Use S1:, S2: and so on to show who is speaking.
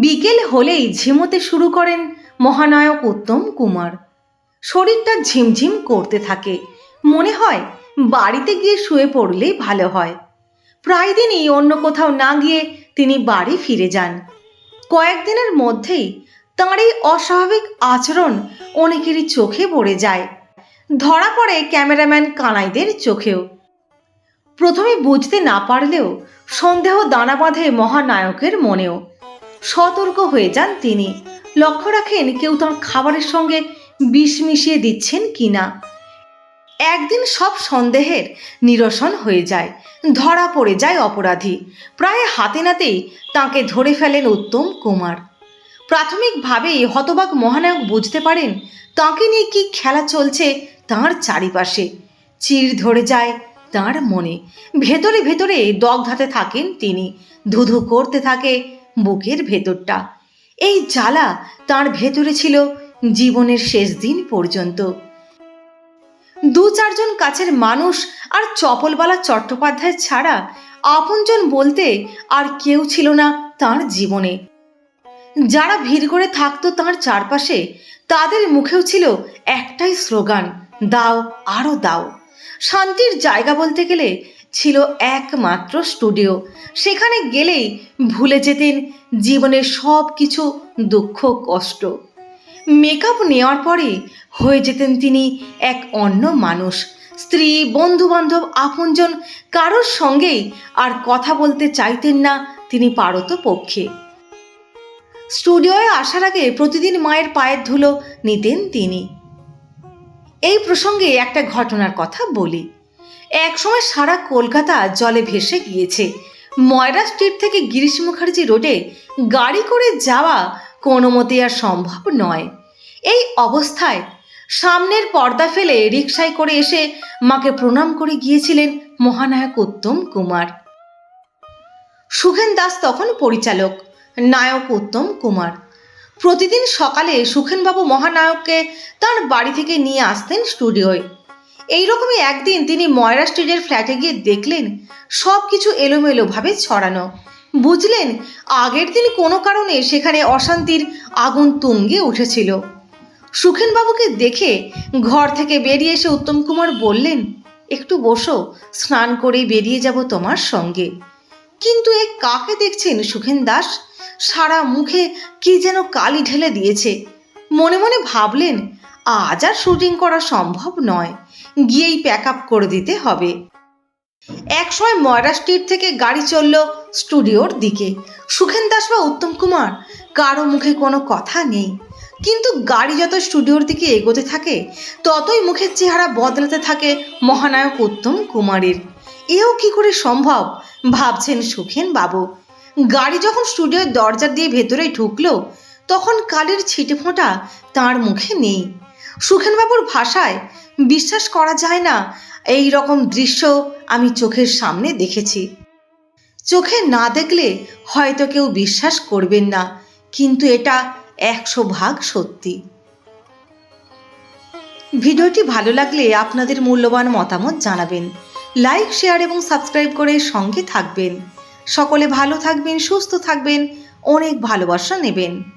S1: বিকেল হলেই ঝিমোতে শুরু করেন মহানায়ক উত্তম কুমার। শরীরটা ঝিমঝিম করতে থাকে। মনে হয় বাড়িতে গিয়ে শুয়ে পড়লেই ভালো হয়। প্রায় দিনই অন্য কোথাও না গিয়ে তিনি বাড়ি ফিরে যান। কয়েকদিনের মধ্যেই তাঁর এই অস্বাভাবিক আচরণ অনেকেরই চোখে পড়ে যায়। ধরা পড়ে ক্যামেরাম্যান কানাইদের চোখেও। প্রথমে বুঝতে না পারলেও সন্দেহ দানা বাঁধে মহানায়কের মনেও। সতর্ক হয়ে যান তিনি। লক্ষ্য রাখেন কেউ তার খাবারের সঙ্গে বিষ মিশিয়ে দিচ্ছেন কি না একদিন সব সন্দেহের নিরসন হয়ে যায়, ধরা পড়ে যায় অপরাধী। প্রায় হাতে নাতেই তাকে ধরে ফেলেন উত্তম কুমার। প্রাথমিকভাবেই হতবাক মহানায়ক বুঝতে পারেন তাকে নিয়ে কি খেলা চলছে তার চারিপাশে। চির ধরে যায় তার মনে। ভেতরে ভেতরে দগ্ধাতে থাকেন তিনি। ধুধু করতে থাকে বুকের ভেতরটা। এই জ্বালা তার ভেতরে ছিল জীবনের শেষ দিন পর্যন্ত। দু চারজন কাছের মানুষ আর চপলবালা চট্টোপাধ্যায় ছাড়া আপনজন বলতে আর কেউ ছিল না তার জীবনে। যারা ভিড় করে থাকতো তার চারপাশে, তাদের মুখেও ছিল একটাই স্লোগান, দাও আরও দাও। শান্তির জায়গা বলতে গেলে ছিল একমাত্র স্টুডিও। সেখানে গেলেই ভুলে যেতেন জীবনের সব কিছু দুঃখ, কষ্ট। মেকআপ নেওয়ার পরে হয়ে যেতেন তিনি এক অন্য মানুষ। স্ত্রী বন্ধু বান্ধব আপনজন কারোর সঙ্গেই আর কথা বলতে চাইতেন না তিনি পারত পক্ষে। স্টুডিওয়ে আসার আগে প্রতিদিন মায়ের পায়ের ধুলো নিতেন তিনি। এই প্রসঙ্গে একটা ঘটনার কথা বলি। একসময় সারা কলকাতা জলে ভেসে গিয়েছে। ময়রা স্ট্রিট থেকে গিরিশ মুখার্জি রোডে গাড়ি করে যাওয়া কোনো মতে আর সম্ভব নয়। এই অবস্থায় সামনের পর্দা ফেলে রিক্সায় করে এসে মাকে প্রণাম করে গিয়েছিলেন মহানায়ক উত্তম কুমার। সুখেন দাস তখন পরিচালক, নায়ক উত্তম কুমার। প্রতিদিন সকালে সুখেনবাবু মহানায়ককে তার বাড়ি থেকে নিয়ে আসতেন স্টুডিওয়। এইরকমই একদিন তিনি ময়রা স্ট্রিটের ফ্ল্যাটে গিয়ে দেখলেন সব কিছু এলোমেলোভাবে ছড়ানো। বুঝলেন, আগের দিন কোনো কারণে সেখানে অশান্তির আগুন তুঙ্গে উঠেছিল। সুখেনবাবুকে দেখে ঘর থেকে বেরিয়ে এসে উত্তম কুমার বললেন, একটু বসো, স্নান করে বেরিয়ে যাব তোমার সঙ্গে। কিন্তু এ কাকে দেখছেন সুখেন দাস? সারা মুখে কি যেন কালি ঢেলে দিয়েছে। মনে মনে ভাবলেন, আজ আর শুটিং করা সম্ভব নয়, গিয়েই প্যাক আপ করে দিতে হবে। একসময় ময়রা স্ট্রিট থেকে গাড়ি চলল স্টুডিওর দিকে। সুখেন দাস বা উত্তম কুমার, কারও মুখে কোনো কথা নেই। কিন্তু গাড়ি যত স্টুডিওর দিকে এগোতে থাকে, ততই মুখের চেহারা বদলাতে থাকে মহানায়ক উত্তম কুমারের। এও কি করে সম্ভব? ভাবছেন সুখেন বাবু। গাড়ি যখন স্টুডিওর দরজা দিয়ে ভেতরে ঢুকলো, তখন কালের ছিটে ফোঁটা তাঁর মুখে নেই। সুখেনবাবুর ভাষায়, বিশ্বাস করা যায় না, এই রকম দৃশ্য আমি চোখের সামনে দেখেছি। চোখে না দেখলে হয়তো কেউ বিশ্বাস করবেন না, কিন্তু এটা একশো ভাগ সত্যি। ভিডিওটি ভালো লাগলে আপনাদের মূল্যবান মতামত জানাবেন। লাইক শেয়ার এবং সাবস্ক্রাইব করে সঙ্গে থাকবেন। সকলে ভালো থাকবেন, সুস্থ থাকবেন, অনেক ভালোবাসা নেবেন।